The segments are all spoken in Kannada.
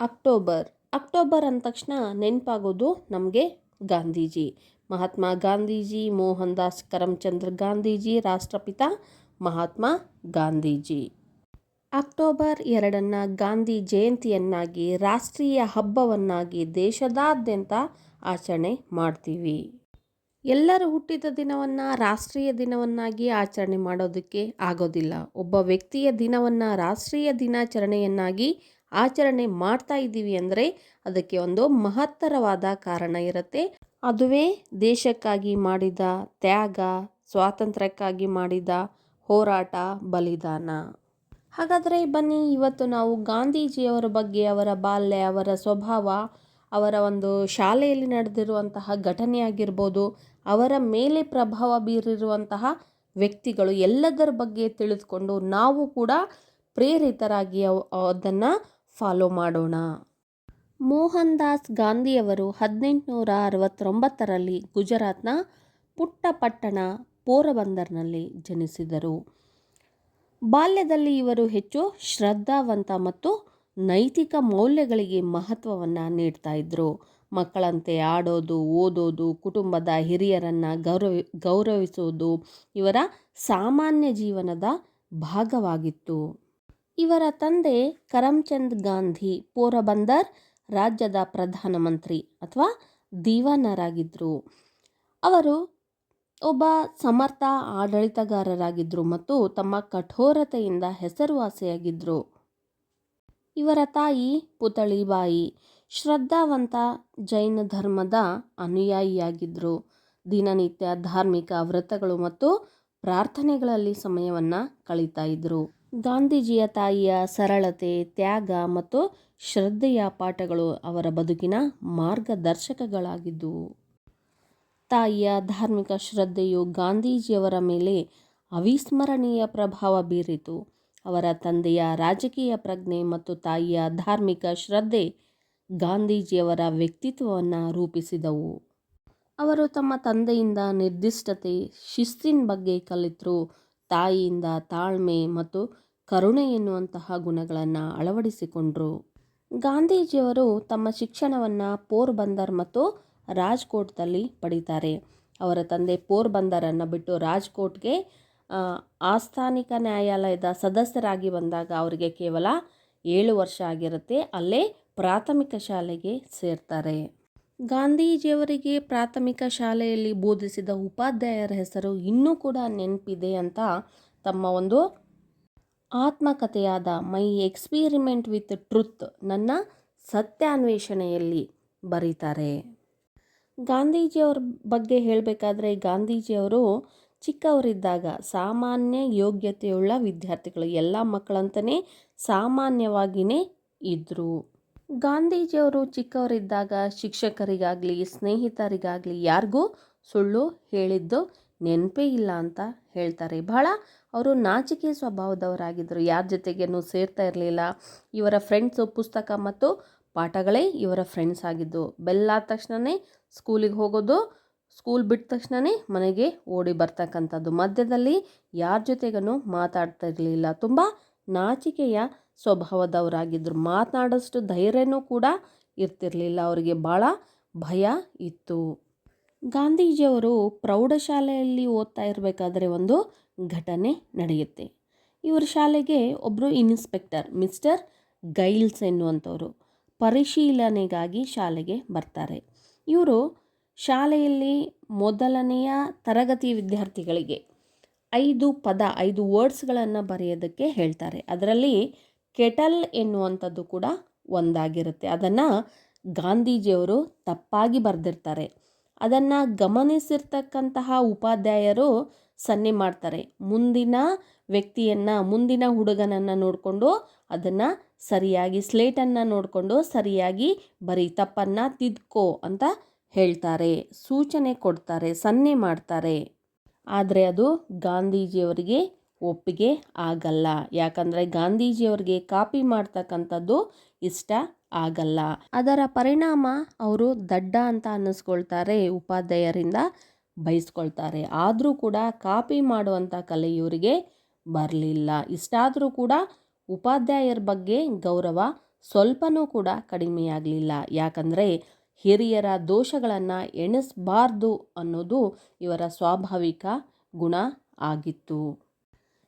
ಅಕ್ಟೋಬರ್. ಅಕ್ಟೋಬರ್ ಅಂದ ತಕ್ಷಣ ನೆನಪಾಗೋದು ನಮಗೆ ಗಾಂಧೀಜಿ. ಮಹಾತ್ಮ ಗಾಂಧೀಜಿ ಮೋಹನ್ ದಾಸ್ ಕರಮ್ಚಂದ್ರ ಗಾಂಧೀಜಿ, ರಾಷ್ಟ್ರಪಿತ ಮಹಾತ್ಮ ಗಾಂಧೀಜಿ. ಅಕ್ಟೋಬರ್ ಎರಡನ್ನು ಗಾಂಧಿ ಜಯಂತಿಯನ್ನಾಗಿ, ರಾಷ್ಟ್ರೀಯ ಹಬ್ಬವನ್ನಾಗಿ ದೇಶದಾದ್ಯಂತ ಆಚರಣೆ ಮಾಡ್ತೀವಿ. ಎಲ್ಲರೂ ಹುಟ್ಟಿದ ದಿನವನ್ನು ರಾಷ್ಟ್ರೀಯ ದಿನವನ್ನಾಗಿ ಆಚರಣೆ ಮಾಡೋದಕ್ಕೆ ಆಗೋದಿಲ್ಲ. ಒಬ್ಬ ವ್ಯಕ್ತಿಯ ದಿನವನ್ನು ರಾಷ್ಟ್ರೀಯ ದಿನಾಚರಣೆಯನ್ನಾಗಿ ಆಚರಣೆ ಮಾಡ್ತಾ ಇದ್ದೀವಿ ಅಂದರೆ ಅದಕ್ಕೆ ಒಂದು ಮಹತ್ತರವಾದ ಕಾರಣ ಇರುತ್ತೆ. ಅದುವೇ ದೇಶಕ್ಕಾಗಿ ಮಾಡಿದ ತ್ಯಾಗ, ಸ್ವಾತಂತ್ರ್ಯಕ್ಕಾಗಿ ಮಾಡಿದ ಹೋರಾಟ, ಬಲಿದಾನ. ಹಾಗಾದರೆ ಬನ್ನಿ, ಇವತ್ತು ನಾವು ಗಾಂಧೀಜಿಯವರ ಬಗ್ಗೆ, ಅವರ ಬಾಲ್ಯ, ಅವರ ಸ್ವಭಾವ, ಅವರ ಒಂದು ಶಾಲೆಯಲ್ಲಿ ನಡೆದಿರುವಂತಹ ಘಟನೆ ಆಗಿರ್ಬೋದು, ಅವರ ಮೇಲೆ ಪ್ರಭಾವ ಬೀರಿರುವಂತಹ ವ್ಯಕ್ತಿಗಳು ಎಲ್ಲದರ ಬಗ್ಗೆ ತಿಳಿದುಕೊಂಡು ನಾವು ಕೂಡ ಪ್ರೇರಿತರಾಗಿ ಅದನ್ನು ಫಾಲೋ ಮಾಡೋಣ. ಮೋಹನ್ ದಾಸ್ ಗಾಂಧಿಯವರು ಹದಿನೆಂಟುನೂರ ಅರವತ್ತೊಂಬತ್ತರಲ್ಲಿ ಗುಜರಾತ್ನ ಪುಟ್ಟ ಪಟ್ಟಣ ಪೋರಬಂದರ್ನಲ್ಲಿ ಜನಿಸಿದರು. ಬಾಲ್ಯದಲ್ಲಿ ಇವರು ಹೆಚ್ಚು ಶ್ರದ್ಧಾವಂತ ಮತ್ತು ನೈತಿಕ ಮೌಲ್ಯಗಳಿಗೆ ಮಹತ್ವವನ್ನು ನೀಡ್ತಾ ಇದ್ದರು ಮಕ್ಕಳಂತೆ ಆಡೋದು, ಓದೋದು, ಕುಟುಂಬದ ಹಿರಿಯರನ್ನು ಗೌರವಿ, ಗೌರವಿಸೋದು ಇವರ ಸಾಮಾನ್ಯ ಜೀವನದ ಭಾಗವಾಗಿತ್ತು. ಇವರ ತಂದೆ ಕರಮ್ಚಂದ್ ಗಾಂಧಿ ಪೋರಬಂದರ್ ರಾಜ್ಯದ ಪ್ರಧಾನಮಂತ್ರಿ ಅಥವಾ ದೀವಾನರಾಗಿದ್ದರು ಅವರು ಒಬ್ಬ ಸಮರ್ಥ ಆಡಳಿತಗಾರರಾಗಿದ್ದರು ಮತ್ತು ತಮ್ಮ ಕಠೋರತೆಯಿಂದ ಹೆಸರುವಾಸಿಯಾಗಿದ್ದರು ಇವರ ತಾಯಿ ಪುತಳಿಬಾಯಿ, ಶ್ರದ್ಧಾವಂತ ಜೈನ ಧರ್ಮದ ಅನುಯಾಯಿಯಾಗಿದ್ದರು ದಿನನಿತ್ಯ ಧಾರ್ಮಿಕ ವ್ರತಗಳು ಮತ್ತು ಪ್ರಾರ್ಥನೆಗಳಲ್ಲಿ ಸಮಯವನ್ನು ಕಳೀತಾ ಇದ್ದರು ಗಾಂಧೀಜಿಯ ತಾಯಿಯ ಸರಳತೆ, ತ್ಯಾಗ ಮತ್ತು ಶ್ರದ್ಧೆಯ ಪಾಠಗಳು ಅವರ ಬದುಕಿನ ಮಾರ್ಗದರ್ಶಕಗಳಾಗಿದ್ದವು ತಾಯಿಯ ಧಾರ್ಮಿಕ ಶ್ರದ್ಧೆಯು ಗಾಂಧೀಜಿಯವರ ಮೇಲೆ ಅವಿಸ್ಮರಣೀಯ ಪ್ರಭಾವ ಬೀರಿತು. ಅವರ ತಂದೆಯ ರಾಜಕೀಯ ಪ್ರಜ್ಞೆ ಮತ್ತು ತಾಯಿಯ ಧಾರ್ಮಿಕ ಶ್ರದ್ಧೆ ಗಾಂಧೀಜಿಯವರ ವ್ಯಕ್ತಿತ್ವವನ್ನು ರೂಪಿಸಿದವು. ಅವರು ತಮ್ಮ ತಂದೆಯಿಂದ ನಿರ್ದಿಷ್ಟತೆ, ಶಿಸ್ತಿನ ಬಗ್ಗೆ ಕಲಿತರು. ತಾಯಿಯಿಂದ ತಾಳ್ಮೆ ಮತ್ತು ಕರುಣೆ ಎನ್ನುವಂತಹ ಗುಣಗಳನ್ನು ಅಳವಡಿಸಿಕೊಂಡರು. ಗಾಂಧೀಜಿಯವರು ತಮ್ಮ ಶಿಕ್ಷಣವನ್ನು ಪೋರ್ಬಂದರ್ ಮತ್ತು ರಾಜ್ಕೋಟ್ದಲ್ಲಿ ಪಡಿತಾರೆ. ಅವರ ತಂದೆ ಪೋರ್ಬಂದರನ್ನು ಬಿಟ್ಟು ರಾಜ್ಕೋಟ್ಗೆ ಆಸ್ಥಾನಿಕ ನ್ಯಾಯಾಲಯದ ಸದಸ್ಯರಾಗಿ ಬಂದಾಗ ಅವರಿಗೆ ಕೇವಲ ಏಳು ವರ್ಷ ಆಗಿರುತ್ತೆ. ಅಲ್ಲೇ ಪ್ರಾಥಮಿಕ ಶಾಲೆಗೆ ಸೇರ್ತಾರೆ. ಗಾಂಧೀಜಿಯವರಿಗೆ ಪ್ರಾಥಮಿಕ ಶಾಲೆಯಲ್ಲಿ ಬೋಧಿಸಿದ ಉಪಾಧ್ಯಾಯರ ಹೆಸರು ಇನ್ನೂ ಕೂಡ ನೆನಪಿದೆ ಅಂತ ತಮ್ಮ ಒಂದು ಆತ್ಮಕಥೆಯಾದ ಮೈ ಎಕ್ಸ್ಪೀರಿಮೆಂಟ್ ವಿತ್ ಟ್ರುತ್ ನನ್ನ ಸತ್ಯಾನ್ವೇಷಣೆಯಲ್ಲಿ ಬರೀತಾರೆ. ಗಾಂಧೀಜಿಯವ್ರ ಬಗ್ಗೆ ಹೇಳಬೇಕಾದ್ರೆ ಗಾಂಧೀಜಿಯವರು ಚಿಕ್ಕವರಿದ್ದಾಗ ಸಾಮಾನ್ಯ ಯೋಗ್ಯತೆಯುಳ್ಳ ವಿದ್ಯಾರ್ಥಿಗಳು, ಎಲ್ಲ ಮಕ್ಕಳಂತಲೇ ಸಾಮಾನ್ಯವಾಗಿಯೇ ಇದ್ದರು ಗಾಂಧೀಜಿಯವರು ಚಿಕ್ಕವರಿದ್ದಾಗ ಶಿಕ್ಷಕರಿಗಾಗಲಿ, ಸ್ನೇಹಿತರಿಗಾಗಲಿ ಯಾರಿಗೂ ಸುಳ್ಳು ಹೇಳಿದ್ದು ನೆನಪೇ ಇಲ್ಲ ಅಂತ ಹೇಳ್ತಾರೆ. ಬಹಳ ಅವರು ನಾಚಿಕೆ ಸ್ವಭಾವದವರಾಗಿದ್ದರು. ಯಾರ ಜೊತೆಗೇನು ಸೇರ್ತಾ ಇರಲಿಲ್ಲ. ಇವರ ಫ್ರೆಂಡ್ಸು ಪುಸ್ತಕ ಮತ್ತು ಪಾಠಗಳೇ ಇವರ ಫ್ರೆಂಡ್ಸ್ ಆಗಿದ್ದು. ಬೆಲ್ಲಾದ ತಕ್ಷಣವೇ ಸ್ಕೂಲಿಗೆ ಹೋಗೋದು ಸ್ಕೂಲ್ ಬಿಟ್ಟ ತಕ್ಷಣವೇ ಮನೆಗೆ ಓಡಿ ಬರ್ತಕ್ಕಂಥದ್ದು. ಮಧ್ಯದಲ್ಲಿ ಯಾರ ಜೊತೆಗೂ ಮಾತಾಡ್ತಾ ಇರಲಿಲ್ಲ. ತುಂಬ ನಾಚಿಕೆಯ ಸ್ವಭಾವದವರಾಗಿದ್ದರು ಮಾತನಾಡೋಷ್ಟು ಧೈರ್ಯನೂ ಕೂಡ ಇರ್ತಿರಲಿಲ್ಲ. ಅವರಿಗೆ ಭಾಳ ಭಯ ಇತ್ತು. ಗಾಂಧೀಜಿಯವರು ಪ್ರೌಢಶಾಲೆಯಲ್ಲಿ ಓದ್ತಾ ಇರಬೇಕಾದ್ರೆ ಒಂದು ಘಟನೆ ನಡೆಯುತ್ತೆ. ಇವರ ಶಾಲೆಗೆ ಒಬ್ಬರು ಇನ್ಸ್ಪೆಕ್ಟರ್, ಮಿಸ್ಟರ್ ಗೈಲ್ಸ್ ಎನ್ನುವಂಥವರು ಪರಿಶೀಲನೆಗಾಗಿ ಶಾಲೆಗೆ ಬರ್ತಾರೆ. ಇವರು ಶಾಲೆಯಲ್ಲಿ ಮೊದಲನೆಯ ತರಗತಿ ವಿದ್ಯಾರ್ಥಿಗಳಿಗೆ ಐದು ಪದ, ಐದು ವರ್ಡ್ಸ್ಗಳನ್ನು ಬರೆಯೋದಕ್ಕೆ ಹೇಳ್ತಾರೆ. ಅದರಲ್ಲಿ ಕೆಟಲ್ ಎನ್ನುವಂಥದ್ದು ಕೂಡ ಒಂದಾಗಿರುತ್ತೆ. ಅದನ್ನು ಗಾಂಧೀಜಿಯವರು ತಪ್ಪಾಗಿ ಬರೆದಿರ್ತಾರೆ. ಅದನ್ನು ಗಮನಿಸಿರ್ತಕ್ಕಂತಹ ಉಪಾಧ್ಯಾಯರು ಸನ್ನೆ ಮಾಡ್ತಾರೆ. ಮುಂದಿನ ವ್ಯಕ್ತಿಯನ್ನು, ಮುಂದಿನ ಹುಡುಗನನ್ನು ನೋಡಿಕೊಂಡು ಅದನ್ನು ಸರಿಯಾಗಿ, ಸ್ಲೇಟನ್ನು ನೋಡಿಕೊಂಡು ಸರಿಯಾಗಿ ಬರೀ ತಪ್ಪನ್ನು ತಿದ್ಕೋ ಅಂತ ಹೇಳ್ತಾರೆ. ಸೂಚನೆ ಕೊಡ್ತಾರೆ, ಸನ್ನೆ ಮಾಡ್ತಾರೆ. ಆದರೆ ಅದು ಗಾಂಧೀಜಿಯವರಿಗೆ ಒಪ್ಪಿಗೆ ಆಗಲ್ಲ. ಯಾಕಂದರೆ ಗಾಂಧೀಜಿಯವರಿಗೆ ಕಾಪಿ ಮಾಡ್ತಕ್ಕಂಥದ್ದು ಇಷ್ಟ ಆಗಲ್ಲ. ಅದರ ಪರಿಣಾಮ ಅವರು ದಡ್ಡ ಅಂತ ಅನ್ನಿಸ್ಕೊಳ್ತಾರೆ, ಉಪಾಧ್ಯಾಯರಿಂದ ಬಯಸ್ಕೊಳ್ತಾರೆ. ಆದರೂ ಕೂಡ ಕಾಪಿ ಮಾಡುವಂಥ ಕಲೆ ಇವರಿಗೆ ಬರಲಿಲ್ಲ. ಇಷ್ಟಾದರೂ ಕೂಡ ಉಪಾಧ್ಯಾಯರ ಬಗ್ಗೆ ಗೌರವ ಸ್ವಲ್ಪನೂ ಕೂಡ ಕಡಿಮೆಯಾಗಲಿಲ್ಲ. ಯಾಕಂದರೆ ಹಿರಿಯರ ದೋಷಗಳನ್ನು ಎಣಿಸಬಾರ್ದು ಅನ್ನೋದು ಇವರ ಸ್ವಾಭಾವಿಕ ಗುಣ ಆಗಿತ್ತು.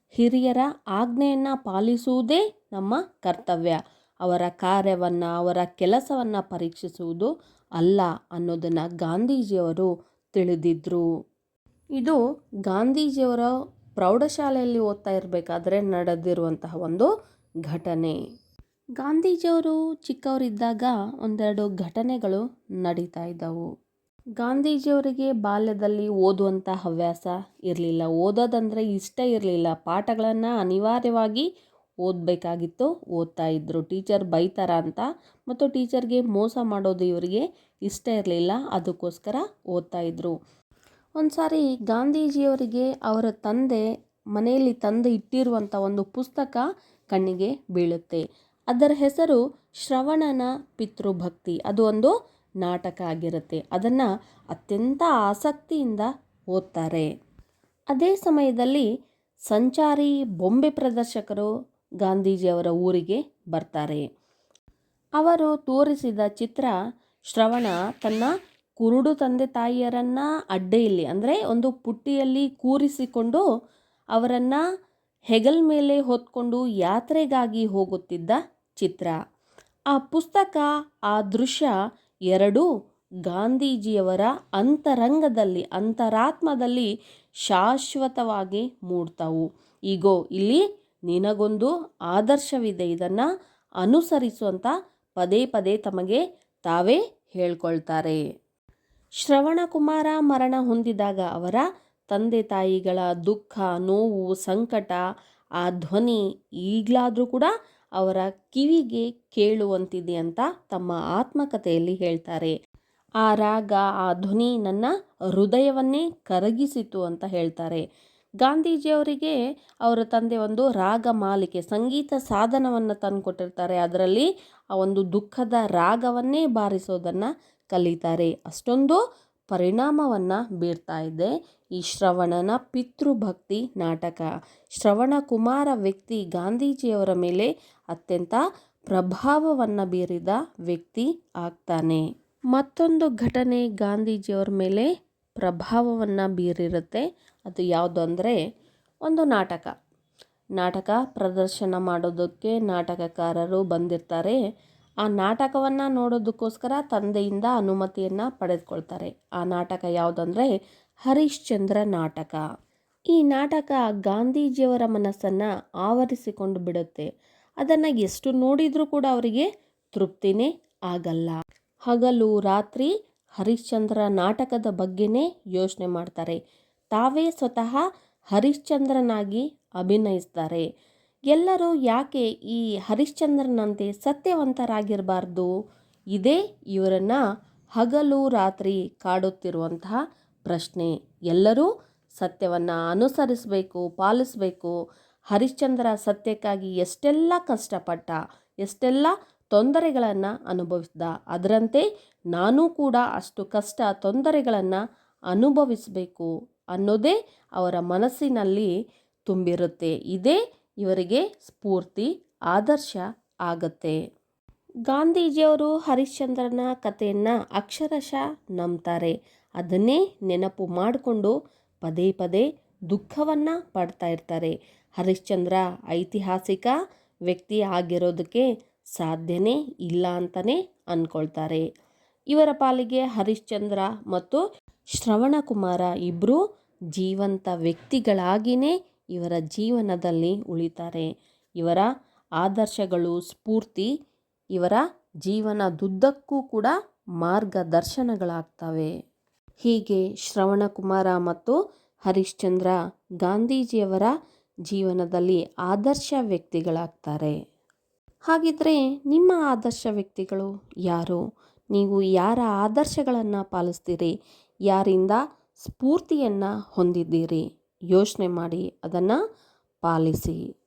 ಹಿರಿಯರ ಆಜ್ಞೆಯನ್ನು ಪಾಲಿಸುವುದೇ ನಮ್ಮ ಕರ್ತವ್ಯ. ಅವರ ಕಾರ್ಯವನ್ನು, ಅವರ ಕೆಲಸವನ್ನು ಪರೀಕ್ಷಿಸುವುದು ಅಲ್ಲ ಅನ್ನೋದನ್ನು ಗಾಂಧೀಜಿಯವರು ತಿಳಿದಿದ್ದರು ಇದು ಗಾಂಧೀಜಿಯವರ ಪ್ರೌಢಶಾಲೆಯಲ್ಲಿ ಓದ್ತಾ ಇರಬೇಕಾದ್ರೆ ನಡೆದಿರುವಂತಹ ಒಂದು ಘಟನೆ. ಗಾಂಧೀಜಿಯವರು ಚಿಕ್ಕವರಿದ್ದಾಗ ಒಂದೆರಡು ಘಟನೆಗಳು ನಡೀತಾ ಇದ್ದವು. ಗಾಂಧೀಜಿಯವರಿಗೆ ಬಾಲ್ಯದಲ್ಲಿ ಓದುವಂಥ ಹವ್ಯಾಸ ಇರಲಿಲ್ಲ. ಓದೋದಂದರೆ ಇಷ್ಟ ಇರಲಿಲ್ಲ. ಪಾಠಗಳನ್ನು ಅನಿವಾರ್ಯವಾಗಿ ಓದಬೇಕಾಗಿತ್ತು. ಓದ್ತಾ ಇದ್ದರು ಟೀಚರ್ ಬೈತಾರ ಅಂತ ಮತ್ತು ಟೀಚರ್ಗೆ ಮೋಸ ಮಾಡೋದು ಇವರಿಗೆ ಇಷ್ಟ ಇರಲಿಲ್ಲ. ಅದಕ್ಕೋಸ್ಕರ ಓದ್ತಾ ಇದ್ದರು ಒಂದು ಸಾರಿ ಗಾಂಧೀಜಿಯವರಿಗೆ ಅವರ ತಂದೆ ಮನೆಯಲ್ಲಿ ತಂದೆ ಇಟ್ಟಿರುವಂಥ ಒಂದು ಪುಸ್ತಕ ಕಣ್ಣಿಗೆ ಬೀಳುತ್ತೆ. ಅದರ ಹೆಸರು ಶ್ರವಣನ ಪಿತೃಭಕ್ತಿ. ಅದು ಒಂದು ನಾಟಕ ಆಗಿರುತ್ತೆ. ಅದನ್ನು ಅತ್ಯಂತ ಆಸಕ್ತಿಯಿಂದ ಓದ್ತಾರೆ. ಅದೇ ಸಮಯದಲ್ಲಿ ಸಂಚಾರಿ ಬೊಂಬೆ ಪ್ರದರ್ಶಕರು ಗಾಂಧೀಜಿಯವರ ಊರಿಗೆ ಬರ್ತಾರೆ. ಅವರು ತೋರಿಸಿದ ಚಿತ್ರ ಶ್ರವಣ ತನ್ನ ಕುರುಡು ತಂದೆ ತಾಯಿಯರನ್ನು ಅಡ್ಡೆಯಲ್ಲಿ, ಅಂದರೆ ಒಂದು ಪುಟ್ಟಿಯಲ್ಲಿ ಕೂರಿಸಿಕೊಂಡು ಅವರನ್ನು ಹೆಗಲ್ ಮೇಲೆ ಹೊತ್ಕೊಂಡು ಯಾತ್ರೆಗಾಗಿ ಹೋಗುತ್ತಿದ್ದ ಚಿತ್ರ. ಆ ಪುಸ್ತಕ, ಆ ದೃಶ್ಯ ಎರಡೂ ಗಾಂಧೀಜಿಯವರ ಅಂತರಂಗದಲ್ಲಿ, ಅಂತರಾತ್ಮದಲ್ಲಿ ಶಾಶ್ವತವಾಗಿ ಮೂಡ್ತಾವು. ಈಗೋ, ಇಲ್ಲಿ ನಿನಗೊಂದು ಆದರ್ಶವಿದೆ. ಇದನ್ನು ಅನುಸರಿಸುವಂಥ ಪದೇ ಪದೇ ತಮಗೆ ತಾವೇ ಹೇಳ್ಕೊಳ್ತಾರೆ. ಶ್ರವಣಕುಮಾರ ಮರಣ ಹೊಂದಿದಾಗ ಅವರ ತಂದೆ ತಾಯಿಗಳ ದುಃಖ, ನೋವು, ಸಂಕಟ, ಆ ಧ್ವನಿ ಈಗಲಾದರೂ ಕೂಡ ಅವರ ಕಿವಿಗೆ ಕೇಳುವಂತಿದೆ ಅಂತ ತಮ್ಮ ಆತ್ಮಕಥೆಯಲ್ಲಿ ಹೇಳ್ತಾರೆ. ಆ ರಾಗ, ಆ ಧ್ವನಿ ನನ್ನ ಹೃದಯವನ್ನೇ ಕರಗಿಸಿತು ಅಂತ ಹೇಳ್ತಾರೆ. ಗಾಂಧೀಜಿಯವರಿಗೆ ಅವರ ತಂದೆ ಒಂದು ರಾಗ ಮಾಲಿಕೆ, ಸಂಗೀತ ಸಾಧನವನ್ನು ತಂದು ಕೊಟ್ಟಿರ್ತಾರೆ ಅದರಲ್ಲಿ ಆ ಒಂದು ದುಃಖದ ರಾಗವನ್ನೇ ಬಾರಿಸೋದನ್ನು ಕಲಿತಾರೆ. ಅಷ್ಟೊಂದು ಪರಿಣಾಮವನ್ನು ಬೀರ್ತಾ ಇದೆ. ಈ ಶ್ರವಣನ ಪಿತೃಭಕ್ತಿ ನಾಟಕ. ಶ್ರವಣ ಕುಮಾರ ವ್ಯಕ್ತಿ ಗಾಂಧೀಜಿಯವರ ಮೇಲೆ ಅತ್ಯಂತ ಪ್ರಭಾವವನ್ನು ಬೀರಿದ ವ್ಯಕ್ತಿ ಆಗ್ತಾನೆ. ಮತ್ತೊಂದು ಘಟನೆ ಗಾಂಧೀಜಿಯವರ ಮೇಲೆ ಪ್ರಭಾವವನ್ನು ಬೀರಿರುತ್ತೆ. ಅದು ಯಾವುದು ಅಂದರೆ ಒಂದು ನಾಟಕ. ನಾಟಕ ಪ್ರದರ್ಶನ ಮಾಡೋದಕ್ಕೆ ನಾಟಕಕಾರರು ಬಂದಿರ್ತಾರೆ. ಆ ನಾಟಕವನ್ನು ನೋಡೋದಕ್ಕೋಸ್ಕರ ತಂದೆಯಿಂದ ಅನುಮತಿಯನ್ನು ಪಡೆದುಕೊಳ್ತಾರೆ. ಆ ನಾಟಕ ಯಾವುದಂದರೆ ಹರಿಶ್ಚಂದ್ರ ನಾಟಕ. ಈ ನಾಟಕ ಗಾಂಧೀಜಿಯವರ ಮನಸ್ಸನ್ನು ಆವರಿಸಿಕೊಂಡು ಬಿಡುತ್ತೆ. ಅದನ್ನು ಎಷ್ಟು ನೋಡಿದರೂ ಕೂಡ ಅವರಿಗೆ ತೃಪ್ತಿನೇ ಆಗಲ್ಲ. ಹಗಲು ರಾತ್ರಿ ಹರಿಶ್ಚಂದ್ರ ನಾಟಕದ ಬಗ್ಗೆನೇ ಯೋಚನೆ ಮಾಡ್ತಾರೆ. ತಾವೇ ಸ್ವತಃ ಹರಿಶ್ಚಂದ್ರನಾಗಿ ಅಭಿನಯಿಸ್ತಾರೆ. ಎಲ್ಲರೂ ಯಾಕೆ ಈ ಹರಿಶ್ಚಂದ್ರನಂತೆ ಸತ್ಯವಂತರಾಗಿರಬಾರ್ದು? ಇದೇ ಇವರನ್ನು ಹಗಲು ರಾತ್ರಿ ಕಾಡುತ್ತಿರುವಂತಹ ಪ್ರಶ್ನೆ. ಎಲ್ಲರೂ ಸತ್ಯವನ್ನು ಅನುಸರಿಸಬೇಕು, ಪಾಲಿಸಬೇಕು. ಹರಿಶ್ಚಂದ್ರ ಸತ್ಯಕ್ಕಾಗಿ ಎಷ್ಟೆಲ್ಲ ಕಷ್ಟಪಟ್ಟ, ಎಷ್ಟೆಲ್ಲ ತೊಂದರೆಗಳನ್ನು ಅನುಭವಿಸಿದ, ಅದರಂತೆ ನಾನೂ ಕೂಡ ಅಷ್ಟು ಕಷ್ಟ ತೊಂದರೆಗಳನ್ನು ಅನುಭವಿಸಬೇಕು ಅನ್ನೋದೇ ಅವರ ಮನಸ್ಸಿನಲ್ಲಿ ತುಂಬಿರುತ್ತೆ. ಇದೇ ಇವರಿಗೆ ಸ್ಫೂರ್ತಿ, ಆದರ್ಶ ಆಗತ್ತೆ. ಗಾಂಧೀಜಿಯವರು ಹರಿಶ್ಚಂದ್ರನ ಕಥೆಯನ್ನು ಅಕ್ಷರಶಃ ನಂಬ್ತಾರೆ. ಅದನ್ನೇ ನೆನಪು ಮಾಡಿಕೊಂಡು ಪದೇ ಪದೇ ದುಃಖವನ್ನು ಪಡ್ತಾ ಇರ್ತಾರೆ. ಹರಿಶ್ಚಂದ್ರ ಐತಿಹಾಸಿಕ ವ್ಯಕ್ತಿ ಆಗಿರೋದಕ್ಕೆ ಸಾಧ್ಯನೇ ಇಲ್ಲ ಅಂತಲೇ ಅಂದ್ಕೊಳ್ತಾರೆ ಇವರ ಪಾಲಿಗೆ ಹರಿಶ್ಚಂದ್ರ ಮತ್ತು ಶ್ರವಣಕುಮಾರ ಇಬ್ಬರು ಜೀವಂತ ವ್ಯಕ್ತಿಗಳಾಗಿಯೇ ಇವರ ಜೀವನದಲ್ಲಿ ಉಳಿತಾರೆ. ಇವರ ಆದರ್ಶಗಳು ಸ್ಫೂರ್ತಿ, ಇವರ ಜೀವನದುದ್ದಕ್ಕೂ ಕೂಡ ಮಾರ್ಗದರ್ಶನಗಳಾಗ್ತವೆ. ಹೀಗೆ ಶ್ರವಣಕುಮಾರ ಮತ್ತು ಹರಿಶ್ಚಂದ್ರ ಗಾಂಧೀಜಿಯವರ ಜೀವನದಲ್ಲಿ ಆದರ್ಶ ವ್ಯಕ್ತಿಗಳಾಗ್ತಾರೆ. ಹಾಗಿದ್ರೆ ನಿಮ್ಮ ಆದರ್ಶ ವ್ಯಕ್ತಿಗಳು ಯಾರು? ನೀವು ಯಾರ ಆದರ್ಶಗಳನ್ನು ಪಾಲಿಸ್ತೀರಿ? ಯಾರಿಂದ ಸ್ಫೂರ್ತಿಯನ್ನು ಹೊಂದಿದ್ದೀರಿ? ಯೋಚನೆ ಮಾಡಿ ಅದನ್ನು ಪಾಲಿಸಿ.